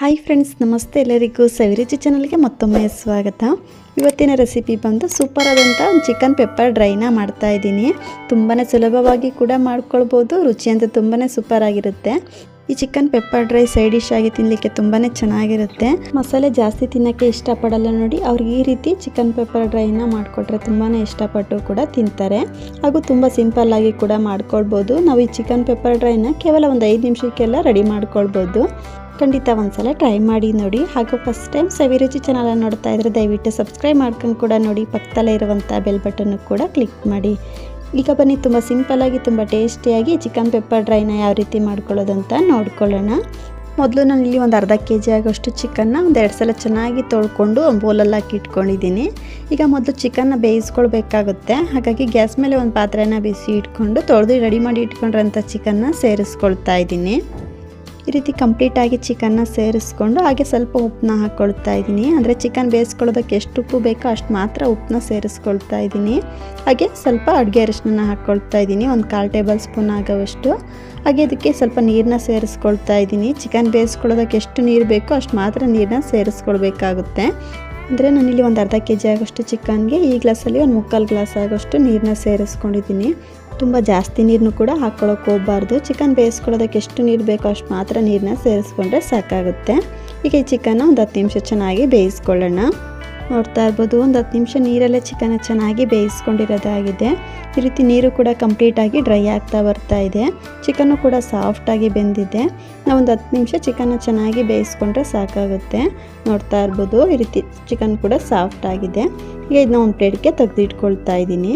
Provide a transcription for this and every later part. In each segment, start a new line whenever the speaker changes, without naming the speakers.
Hi friends ನಮಸ್ತೆ ಎಲ್ಲರಿಗೂ. ಸವಿರುಚಿ ಚಾನಲ್ಗೆ ಮತ್ತೊಮ್ಮೆ ಸ್ವಾಗತ. ಇವತ್ತಿನ ರೆಸಿಪಿ ಬಂದು ಸೂಪರ್ ಆದಂಥ ಚಿಕನ್ ಪೆಪ್ಪರ್ ಡ್ರೈನ ಮಾಡ್ತಾ ಇದ್ದೀನಿ. ತುಂಬಾ ಸುಲಭವಾಗಿ ಕೂಡ ಮಾಡ್ಕೊಳ್ಬೋದು. ರುಚಿ ಅಂತ ತುಂಬಾ ಸೂಪರ್ ಆಗಿರುತ್ತೆ. ಈ chicken pepper dry side dish ಆಗಿ ತಿನ್ನಲಿಕ್ಕೆ ತುಂಬಾ ಚೆನ್ನಾಗಿರುತ್ತೆ. ಮಸಾಲೆ ಜಾಸ್ತಿ ತಿನ್ನೋಕ್ಕೆ ಇಷ್ಟಪಡಲ್ಲ ನೋಡಿ ಅವ್ರಿಗೆ ಈ ರೀತಿ ಚಿಕನ್ ಪೆಪ್ಪರ್ ಡ್ರೈನ ಮಾಡಿಕೊಟ್ರೆ ತುಂಬಾ ಇಷ್ಟಪಟ್ಟು ಕೂಡ ತಿಂತಾರೆ. ಹಾಗೂ ತುಂಬ ಆಗಿ ಕೂಡ ಮಾಡ್ಕೊಳ್ಬೋದು. ನಾವು ಈ ಚಿಕನ್ ಪೆಪ್ಪರ್ ಡ್ರೈನ ಕೇವಲ ಒಂದು ಐದು ನಿಮಿಷಕ್ಕೆಲ್ಲ ರೆಡಿ ಮಾಡ್ಕೊಳ್ಬೋದು. ಖಂಡಿತ ಒಂದ್ಸಲ ಟ್ರೈ ಮಾಡಿ ನೋಡಿ. ಹಾಗೂ ಫಸ್ಟ್ ಟೈಮ್ ಸವಿರುಚಿ ಚಾನಲ್ ನೋಡ್ತಾ ಇದ್ರೆ ದಯವಿಟ್ಟು ಸಬ್ಸ್ಕ್ರೈಬ್ ಮಾಡ್ಕೊಂಡು ಕೂಡ ನೋಡಿ. ಪಕ್ಕದಲ್ಲೇ ಇರುವಂಥ ಬೆಲ್ ಬಟನ್ನು ಕೂಡ ಕ್ಲಿಕ್ ಮಾಡಿ. ಈಗ ಬನ್ನಿ, ತುಂಬ ಸಿಂಪಲ್ಲಾಗಿ ತುಂಬ ಟೇಸ್ಟಿಯಾಗಿ ಚಿಕನ್ ಪೆಪ್ಪರ್ ಡ್ರೈನ ಯಾವ ರೀತಿ ಮಾಡ್ಕೊಳ್ಳೋದು ಅಂತ ನೋಡ್ಕೊಳ್ಳೋಣ. ಮೊದಲು ನಾನು ಇಲ್ಲಿ ಒಂದು ಅರ್ಧ ಕೆ ಜಿ ಆಗೋಷ್ಟು ಚಿಕನ್ನ ಒಂದು ಎರಡು ಸಲ ಚೆನ್ನಾಗಿ ತೊಳ್ಕೊಂಡು ಒಂದು ಬೋಲಲ್ಲಿ ಹಾಕಿ ಇಟ್ಕೊಂಡಿದ್ದೀನಿ. ಈಗ ಮೊದಲು ಚಿಕನ್ನ ಬೇಯಿಸ್ಕೊಳ್ಬೇಕಾಗುತ್ತೆ. ಹಾಗಾಗಿ ಗ್ಯಾಸ್ ಮೇಲೆ ಒಂದು ಪಾತ್ರೆನ ಬಿಸಿ ಇಟ್ಕೊಂಡು ತೊಳೆದು ರೆಡಿ ಮಾಡಿ ಇಟ್ಕೊಂಡಿರೋಂಥ ಚಿಕನ್ನ ಸೇರಿಸ್ಕೊಳ್ತಾ ಇದ್ದೀನಿ. ಈ ರೀತಿ ಕಂಪ್ಲೀಟಾಗಿ ಚಿಕನ್ನ ಸೇರಿಸ್ಕೊಂಡು ಹಾಗೆ ಸ್ವಲ್ಪ ಉಪ್ಪನ್ನ ಹಾಕ್ಕೊಳ್ತಾ ಇದ್ದೀನಿ. ಅಂದರೆ ಚಿಕನ್ ಬೇಯಿಸ್ಕೊಳ್ಳೋದಕ್ಕೆ ಎಷ್ಟು ಉಪ್ಪು ಬೇಕೋ ಅಷ್ಟು ಮಾತ್ರ ಉಪ್ಪನ್ನ ಸೇರಿಸ್ಕೊಳ್ತಾ ಇದ್ದೀನಿ. ಹಾಗೆ ಸ್ವಲ್ಪ ಅಡುಗೆ ಅರಿಶಿನ ಹಾಕ್ಕೊಳ್ತಾ ಇದ್ದೀನಿ. ಒಂದು ಕಾಲು ಟೇಬಲ್ ಸ್ಪೂನ್ ಆಗೋವಷ್ಟು. ಹಾಗೆ ಅದಕ್ಕೆ ಸ್ವಲ್ಪ ನೀರನ್ನ ಸೇರಿಸ್ಕೊಳ್ತಾ ಇದ್ದೀನಿ. ಚಿಕನ್ ಬೇಯಿಸ್ಕೊಳ್ಳೋದಕ್ಕೆ ಎಷ್ಟು ನೀರು ಬೇಕೋ ಅಷ್ಟು ಮಾತ್ರ ನೀರನ್ನ ಸೇರಿಸ್ಕೊಳ್ಬೇಕಾಗುತ್ತೆ. ಅಂದರೆ ನಾನಿಲ್ಲಿ ಒಂದು ಅರ್ಧ ಕೆ ಜಿ ಆಗೋಷ್ಟು ಚಿಕನ್ಗೆ ಈ ಗ್ಲಾಸಲ್ಲಿ ಒಂದು ಮುಕ್ಕಾಲು ಗ್ಲಾಸ್ ಆಗೋಷ್ಟು ನೀರನ್ನ ಸೇರಿಸ್ಕೊಂಡಿದ್ದೀನಿ. ತುಂಬ ಜಾಸ್ತಿ ನೀರನ್ನು ಕೂಡ ಹಾಕ್ಕೊಳ್ಳೋಕೆ ಹೋಗ್ಬಾರ್ದು. ಚಿಕನ್ ಬೇಯಿಸ್ಕೊಳ್ಳೋದಕ್ಕೆ ಎಷ್ಟು ನೀರು ಬೇಕೋ ಅಷ್ಟು ಮಾತ್ರ ನೀರನ್ನ ಸೇರಿಸ್ಕೊಂಡ್ರೆ ಸಾಕಾಗುತ್ತೆ. ಈಗ ಈ ಚಿಕನ್ನ ಒಂದು ಹತ್ತು ನಿಮಿಷ ಚೆನ್ನಾಗಿ ಬೇಯಿಸ್ಕೊಳ್ಳೋಣ. ನೋಡ್ತಾ ಇರ್ಬೋದು. ಒಂದು ಹತ್ತು ನಿಮಿಷ ನೀರಲ್ಲೇ ಚಿಕನ್ನ ಚೆನ್ನಾಗಿ ಬೇಯಿಸ್ಕೊಂಡಿರೋದಾಗಿದೆ. ಈ ರೀತಿ ನೀರು ಕೂಡ ಕಂಪ್ಲೀಟಾಗಿ ಡ್ರೈ ಆಗ್ತಾ ಬರ್ತಾ ಇದೆ. ಚಿಕನ್ನು ಕೂಡ ಸಾಫ್ಟಾಗಿ ಬೆಂದಿದೆ. ನಾವು ಒಂದು ಹತ್ತು ನಿಮಿಷ ಚಿಕನ್ನ ಚೆನ್ನಾಗಿ ಬೇಯಿಸ್ಕೊಂಡ್ರೆ ಸಾಕಾಗುತ್ತೆ. ನೋಡ್ತಾ ಇರ್ಬೋದು. ಈ ರೀತಿ ಚಿಕನ್ ಕೂಡ ಸಾಫ್ಟ್ ಆಗಿದೆ. ಈಗ ಇದನ್ನ ಒಂದು ಪ್ಲೇಟ್ಗೆ ತೆಗೆದಿಟ್ಕೊಳ್ತಾ ಇದ್ದೀನಿ.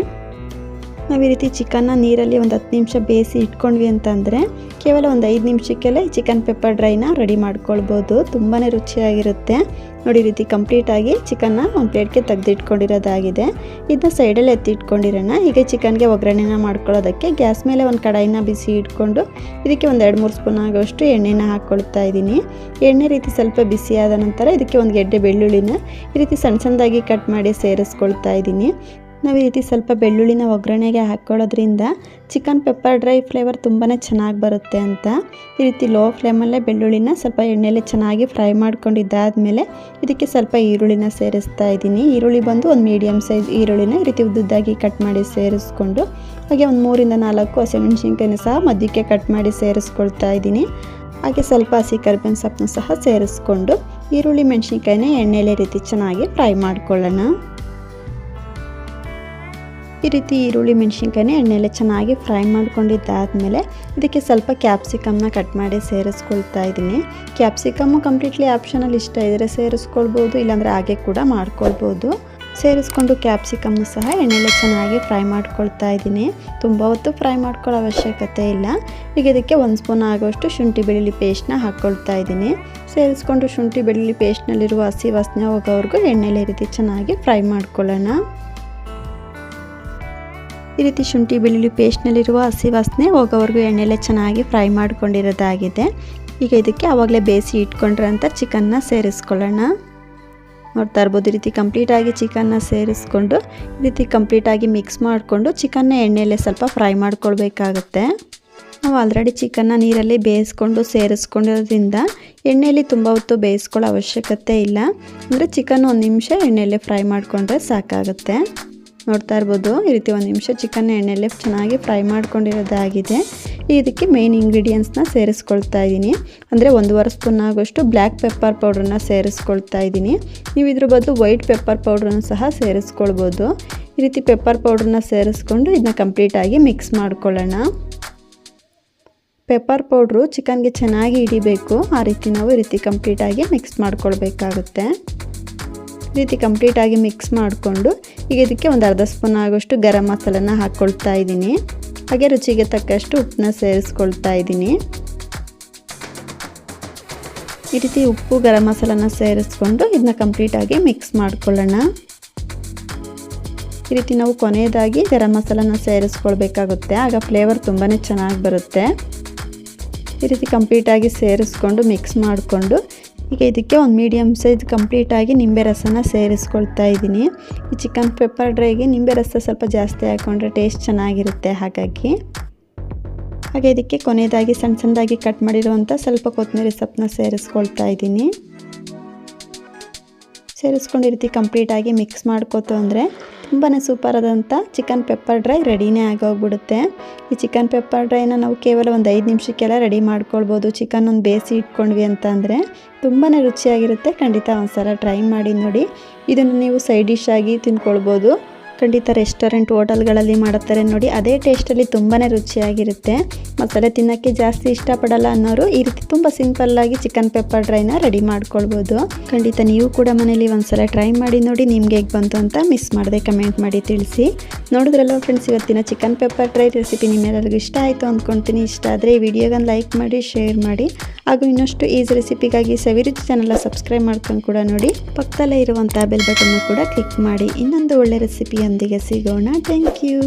ನಾವು ಈ ರೀತಿ ಚಿಕನ್ನ ನೀರಲ್ಲಿ ಒಂದು ಹತ್ತು ನಿಮಿಷ ಬೇಯಿಸಿ ಇಟ್ಕೊಂಡ್ವಿ ಅಂತಂದರೆ ಕೇವಲ ಒಂದು ಐದು ನಿಮಿಷಕ್ಕೆಲ್ಲ ಚಿಕನ್ ಪೆಪ್ಪರ್ ಡ್ರೈನ ರೆಡಿ ಮಾಡ್ಕೊಳ್ಬೋದು. ತುಂಬಾ ರುಚಿಯಾಗಿರುತ್ತೆ. ನೋಡಿ ರೀತಿ ಕಂಪ್ಲೀಟಾಗಿ ಚಿಕನ್ನ ಒಂದು ಪ್ಲೇಟ್ಗೆ ತೆಗೆದಿಟ್ಕೊಂಡಿರೋದಾಗಿದೆ. ಇದನ್ನ ಸೈಡಲ್ಲಿ ಎತ್ತಿಟ್ಕೊಂಡಿರೋಣ. ಈಗ ಚಿಕನ್ಗೆ ಒಗ್ಗರಣೆನ ಮಾಡ್ಕೊಳ್ಳೋದಕ್ಕೆ ಗ್ಯಾಸ್ ಮೇಲೆ ಒಂದು ಕಡಾಯಿನ ಬಿಸಿ ಇಟ್ಕೊಂಡು ಇದಕ್ಕೆ ಒಂದು ಎರಡು ಮೂರು ಸ್ಪೂನ್ ಆಗೋಷ್ಟು ಎಣ್ಣೆನ ಹಾಕ್ಕೊಳ್ತಾ ಇದ್ದೀನಿ. ಎಣ್ಣೆ ರೀತಿ ಸ್ವಲ್ಪ ಬಿಸಿಯಾದ ನಂತರ ಇದಕ್ಕೆ ಒಂದು ಗೆಡ್ಡೆ ಬೆಳ್ಳುಳ್ಳಿನ ಈ ರೀತಿ ಸಣ್ಣ ಸಣ್ಣದಾಗಿ ಕಟ್ ಮಾಡಿ ಸೇರಿಸ್ಕೊಳ್ತಾ ಇದ್ದೀನಿ. ನಾವು ಈ ರೀತಿ ಸ್ವಲ್ಪ ಬೆಳ್ಳುಳ್ಳಿನ ಒಗ್ಗರಣೆಗೆ ಹಾಕ್ಕೊಳ್ಳೋದ್ರಿಂದ ಚಿಕನ್ ಪೆಪ್ಪರ್ ಡ್ರೈ ಫ್ಲೇವರ್ ತುಂಬಾ ಚೆನ್ನಾಗಿ ಬರುತ್ತೆ ಅಂತ. ಈ ರೀತಿ ಲೋ ಫ್ಲೇಮಲ್ಲೇ ಬೆಳ್ಳುಳ್ಳಿನ ಸ್ವಲ್ಪ ಎಣ್ಣೆಲೆ ಚೆನ್ನಾಗಿ ಫ್ರೈ ಮಾಡ್ಕೊಂಡಿದ್ದಾದಮೇಲೆ ಇದಕ್ಕೆ ಸ್ವಲ್ಪ ಈರುಳ್ಳಿನ ಸೇರಿಸ್ತಾ ಇದ್ದೀನಿ. ಈರುಳ್ಳಿ ಬಂದು ಒಂದು ಮೀಡಿಯಮ್ ಸೈಜ್ ಈರುಳ್ಳಿನ ಈ ರೀತಿ ಉದ್ದುದ್ದಾಗಿ ಕಟ್ ಮಾಡಿ ಸೇರಿಸ್ಕೊಂಡು, ಹಾಗೆ ಒಂದು ಮೂರಿಂದ ನಾಲ್ಕು ಹಸಿಮೆಣಸಿನ್ಕಾಯಿನ ಸಹ ಮಧ್ಯಕ್ಕೆ ಕಟ್ ಮಾಡಿ ಸೇರಿಸ್ಕೊಳ್ತಾ ಇದ್ದೀನಿ. ಹಾಗೆ ಸ್ವಲ್ಪ ಹಸಿ ಕರಿಬೇವಿನ ಸೊಪ್ಪನ್ನು ಸಹ ಸೇರಿಸ್ಕೊಂಡು ಈರುಳ್ಳಿ, ಮೆಣಸಿನ್ಕಾಯಿನ ಎಣ್ಣೆಲೆ ರೀತಿ ಚೆನ್ನಾಗಿ ಫ್ರೈ ಮಾಡ್ಕೊಳ್ಳೋಣ. ಈ ರೀತಿ ಈರುಳ್ಳಿ ಮೆಣಸಿನ್ಕಾಯಿ ಎಣ್ಣೆಲೆ ಚೆನ್ನಾಗಿ ಫ್ರೈ ಮಾಡ್ಕೊಂಡಿದ್ದಾದಮೇಲೆ ಇದಕ್ಕೆ ಸ್ವಲ್ಪ ಕ್ಯಾಪ್ಸಿಕಮ್ನ ಕಟ್ ಮಾಡಿ ಸೇರಿಸ್ಕೊಳ್ತಾ ಇದ್ದೀನಿ. ಕ್ಯಾಪ್ಸಿಕಮ್ಮು ಕಂಪ್ಲೀಟ್ಲಿ ಆಪ್ಷನಲ್ಲಿ ಇಷ್ಟ ಇದ್ದರೆ ಸೇರಿಸ್ಕೊಳ್ಬೋದು, ಇಲ್ಲಾಂದರೆ ಹಾಗೆ ಕೂಡ ಮಾಡ್ಕೊಳ್ಬೋದು. ಸೇರಿಸ್ಕೊಂಡು ಕ್ಯಾಪ್ಸಿಕಮ್ನ ಸಹ ಎಣ್ಣೆಲೆ ಚೆನ್ನಾಗಿ ಫ್ರೈ ಮಾಡ್ಕೊಳ್ತಾ ಇದ್ದೀನಿ. ತುಂಬ ಹೊತ್ತು ಫ್ರೈ ಮಾಡ್ಕೊಳ್ಳೋ ಅವಶ್ಯಕತೆ ಇಲ್ಲ. ಈಗ ಇದಕ್ಕೆ ಒಂದು ಸ್ಪೂನ್ ಆಗೋಷ್ಟು ಶುಂಠಿ ಬೆಳ್ಳುಳ್ಳಿ ಪೇಸ್ಟ್ನ ಹಾಕ್ಕೊಳ್ತಾ ಇದ್ದೀನಿ. ಸೇರಿಸ್ಕೊಂಡು ಶುಂಠಿ ಬೆಳ್ಳುಳ್ಳಿ ಪೇಸ್ಟ್ನಲ್ಲಿರುವ ಹಸಿ ವಾಸನೆ ಹೋಗೋವರೆಗೂ ಎಣ್ಣೆಲೆ ರೀತಿ ಚೆನ್ನಾಗಿ ಫ್ರೈ ಮಾಡ್ಕೊಳ್ಳೋಣ. ಈ ರೀತಿ ಶುಂಠಿ ಬೆಳ್ಳುಳ್ಳಿ ಪೇಸ್ಟ್ನಲ್ಲಿರುವ ಹಸಿ ವಾಸನೆ ಹೋಗೋವರೆಗೂ ಎಣ್ಣೆಲೆ ಚೆನ್ನಾಗಿ ಫ್ರೈ ಮಾಡ್ಕೊಂಡಿರೋದಾಗಿದೆ. ಈಗ ಇದಕ್ಕೆ ಆವಾಗಲೇ ಬೇಯಿಸಿ ಇಟ್ಕೊಂಡಿರೋಂಥ ಚಿಕನ್ನ ಸೇರಿಸ್ಕೊಳ್ಳೋಣ. ನೋಡ್ತಾ ಇರ್ಬೋದು, ಈ ರೀತಿ ಕಂಪ್ಲೀಟಾಗಿ ಚಿಕನ್ನ ಸೇರಿಸ್ಕೊಂಡು, ಈ ರೀತಿ ಕಂಪ್ಲೀಟಾಗಿ ಮಿಕ್ಸ್ ಮಾಡಿಕೊಂಡು ಚಿಕನ್ನ ಎಣ್ಣೆಯಲ್ಲೇ ಸ್ವಲ್ಪ ಫ್ರೈ ಮಾಡ್ಕೊಳ್ಬೇಕಾಗತ್ತೆ. ನಾವು ಆಲ್ರೆಡಿ ಚಿಕನ್ನ ನೀರಲ್ಲಿ ಬೇಯಿಸ್ಕೊಂಡು ಸೇರಿಸ್ಕೊಂಡಿರೋದ್ರಿಂದ ಎಣ್ಣೆಯಲ್ಲಿ ತುಂಬ ಹೊತ್ತು ಬೇಯಿಸ್ಕೊಳ್ಳೋ ಅವಶ್ಯಕತೆ ಇಲ್ಲ. ಅಂದರೆ ಚಿಕನ್ ಒಂದು ನಿಮಿಷ ಎಣ್ಣೆಯಲ್ಲೇ ಫ್ರೈ ಮಾಡಿಕೊಂಡ್ರೆ ಸಾಕಾಗುತ್ತೆ. ನೋಡ್ತಾ ಇರ್ಬೋದು. ಈ ರೀತಿ ಒಂದು ನಿಮಿಷ ಚಿಕನ್ ಎಣ್ಣೆಲ್ಲೇ ಚೆನ್ನಾಗಿ ಫ್ರೈ ಮಾಡ್ಕೊಂಡಿರೋದಾಗಿದೆ ಇದಕ್ಕೆ ಮೇನ್ ಇಂಗ್ರೀಡಿಯೆಂಟ್ಸ್ನ ಸೇರಿಸ್ಕೊಳ್ತಾ ಇದ್ದೀನಿ. ಅಂದರೆ ಒಂದೂವರೆ ಸ್ಪೂನ್ ಆಗೋಷ್ಟು ಬ್ಲ್ಯಾಕ್ ಪೆಪ್ಪರ್ ಪೌಡ್ರನ್ನ ಸೇರಿಸ್ಕೊಳ್ತಾ ಇದ್ದೀನಿ. ನೀವು ಇದ್ರ ಬದಲು ವೈಟ್ ಪೆಪ್ಪರ್ ಪೌಡ್ರನ್ನು ಸಹ ಸೇರಿಸ್ಕೊಳ್ಬೋದು. ಈ ರೀತಿ ಪೆಪ್ಪರ್ ಪೌಡ್ರನ್ನ ಸೇರಿಸ್ಕೊಂಡು ಇದನ್ನ ಕಂಪ್ಲೀಟಾಗಿ ಮಿಕ್ಸ್ ಮಾಡ್ಕೊಳ್ಳೋಣ. ಪೆಪ್ಪರ್ ಪೌಡ್ರು ಚಿಕನ್ಗೆ ಚೆನ್ನಾಗಿ ಹಿಡಿಬೇಕು. ಆ ರೀತಿ ನಾವು ಈ ರೀತಿ ಕಂಪ್ಲೀಟಾಗಿ ಮಿಕ್ಸ್ ಮಾಡ್ಕೊಳ್ಬೇಕಾಗುತ್ತೆ. ರೀತಿ ಕಂಪ್ಲೀಟಾಗಿ ಮಿಕ್ಸ್ ಮಾಡಿಕೊಂಡು, ಈಗ ಇದಕ್ಕೆ ಒಂದು ಅರ್ಧ ಸ್ಪೂನ್ ಆಗೋಷ್ಟು ಗರಂ ಮಸಾಲನ ಹಾಕ್ಕೊಳ್ತಾ ಇದ್ದೀನಿ. ಹಾಗೆ ರುಚಿಗೆ ತಕ್ಕಷ್ಟು ಉಪ್ಪನ್ನ ಸೇರಿಸ್ಕೊಳ್ತಾ ಇದ್ದೀನಿ. ಈ ರೀತಿ ಉಪ್ಪು, ಗರಂ ಮಸಾಲನ ಸೇರಿಸ್ಕೊಂಡು ಇದನ್ನ ಕಂಪ್ಲೀಟಾಗಿ ಮಿಕ್ಸ್ ಮಾಡ್ಕೊಳ್ಳೋಣ. ಈ ರೀತಿ ನಾವು ಕೊನೆಯದಾಗಿ ಗರಂ ಮಸಾಲನ ಸೇರಿಸ್ಕೊಳ್ಬೇಕಾಗುತ್ತೆ. ಆಗ ಫ್ಲೇವರ್ ತುಂಬಾ ಚೆನ್ನಾಗಿ ಬರುತ್ತೆ. ಈ ರೀತಿ ಕಂಪ್ಲೀಟಾಗಿ ಸೇರಿಸ್ಕೊಂಡು ಮಿಕ್ಸ್ ಮಾಡಿಕೊಂಡು ಈಗ ಇದಕ್ಕೆ ಒಂದು ಮೀಡಿಯಮ್ ಸೈಜ್ ಕಂಪ್ಲೀಟಾಗಿ ನಿಂಬೆ ರಸನ ಸೇರಿಸ್ಕೊಳ್ತಾ ಇದ್ದೀನಿ. ಈ ಚಿಕನ್ ಪೆಪ್ಪರ್ ಡ್ರೈಗೆ ನಿಂಬೆ ರಸ ಸ್ವಲ್ಪ ಜಾಸ್ತಿ ಹಾಕ್ಕೊಂಡ್ರೆ ಟೇಸ್ಟ್ ಚೆನ್ನಾಗಿರುತ್ತೆ ಹಾಗಾಗಿ. ಹಾಗೆ ಇದಕ್ಕೆ ಕೊನೆಯದಾಗಿ ಸಣ್ಣ ಸಣ್ಣದಾಗಿ ಕಟ್ ಮಾಡಿರುವಂಥ ಸ್ವಲ್ಪ ಕೊತ್ತಂಬರಿ ಸೊಪ್ಪನ್ನ ಸೇರಿಸ್ಕೊಳ್ತಾ ಇದ್ದೀನಿ. ಸೇರಿಸ್ಕೊಂಡು ಈ ರೀತಿ ಕಂಪ್ಲೀಟಾಗಿ ಮಿಕ್ಸ್ ಮಾಡ್ಕೋತು ಅಂದರೆ ತುಂಬಾ ಸೂಪರಾದಂಥ ಚಿಕನ್ ಪೆಪ್ಪರ್ ಡ್ರೈ ರೆಡಿನೇ ಆಗೋಗ್ಬಿಡುತ್ತೆ. ಈ ಚಿಕನ್ ಪೆಪ್ಪರ್ ಡ್ರೈನ ನಾವು ಕೇವಲ ಒಂದು ಐದು ನಿಮಿಷಕ್ಕೆಲ್ಲ ರೆಡಿ ಮಾಡ್ಕೊಳ್ಬೋದು. ಚಿಕನ್ ಒಂದು ಬೇಯಿಸಿ ಇಟ್ಕೊಂಡ್ವಿ ಅಂತ ಅಂದರೆ ತುಂಬಾ ರುಚಿಯಾಗಿರುತ್ತೆ. ಖಂಡಿತ ಒಂದ್ಸಲ ಟ್ರೈ ಮಾಡಿ ನೋಡಿ. ಇದನ್ನು ನೀವು ಸೈಡ್ ಡಿಶ್ ಆಗಿ ತಿನ್ಕೊಳ್ಬೋದು. ಖಂಡಿತ ರೆಸ್ಟೋರೆಂಟ್ ಹೋಟೆಲ್ಗಳಲ್ಲಿ ಮಾಡುತ್ತಾರೆ ನೋಡಿ. ಅದೇ ಟೇಸ್ಟಲ್ಲಿ ತುಂಬಾ ರುಚಿಯಾಗಿರುತ್ತೆ. ಮಸಾಲೆ ತಿನ್ನೋಕ್ಕೆ ಜಾಸ್ತಿ ಇಷ್ಟಪಡಲ್ಲ ಅನ್ನೋರು ಈ ರೀತಿ ತುಂಬ ಸಿಂಪಲ್ಲಾಗಿ ಚಿಕನ್ ಪೆಪ್ಪರ್ ಡ್ರೈನ ರೆಡಿ ಮಾಡ್ಕೊಳ್ಬೋದು. ಖಂಡಿತ ನೀವು ಕೂಡ ಮನೇಲಿ ಒಂದ್ಸಲ ಟ್ರೈ ಮಾಡಿ ನೋಡಿ ನಿಮ್ಗೆ ಹೇಗೆ ಬಂತು ಅಂತ ಮಿಸ್ ಮಾಡದೆ ಕಮೆಂಟ್ ಮಾಡಿ ತಿಳಿಸಿ. ನೋಡಿದ್ರಲ್ಲ ಫ್ರೆಂಡ್ಸ್ ಇವತ್ತಿನ ಚಿಕನ್ ಪೆಪ್ಪರ್ ಡ್ರೈ ರೆಸಿಪಿ ನಿಮ್ಮೆಲ್ಲರಿಗೂ ಇಷ್ಟ ಆಯಿತು ಅಂದ್ಕೊಳ್ತೀನಿ. ಇಷ್ಟ ಆದರೆ ಈ ವಿಡಿಯೋಗನ್ನು ಲೈಕ್ ಮಾಡಿ, ಶೇರ್ ಮಾಡಿ. ಹಾಗೂ ಇನ್ನಷ್ಟು ಈಸಿ ರೆಸಿಪಿಗಾಗಿ ಸವಿರುಚಿ ಚಾನಲ್ನ ಸಬ್ಸ್ಕ್ರೈಬ್ ಮಾಡ್ಕೊಂಡು ಕೂಡ ನೋಡಿ. ಪಕ್ಕದಲ್ಲೇ ಇರುವಂಥ ಬೆಲ್ ಬಟನ್ನು ಕೂಡ ಕ್ಲಿಕ್ ಮಾಡಿ. ಇನ್ನೊಂದು ಒಳ್ಳೆ ರೆಸಿಪಿಯೊಂದಿಗೆ ಸಿಗೋಣ. Thank you.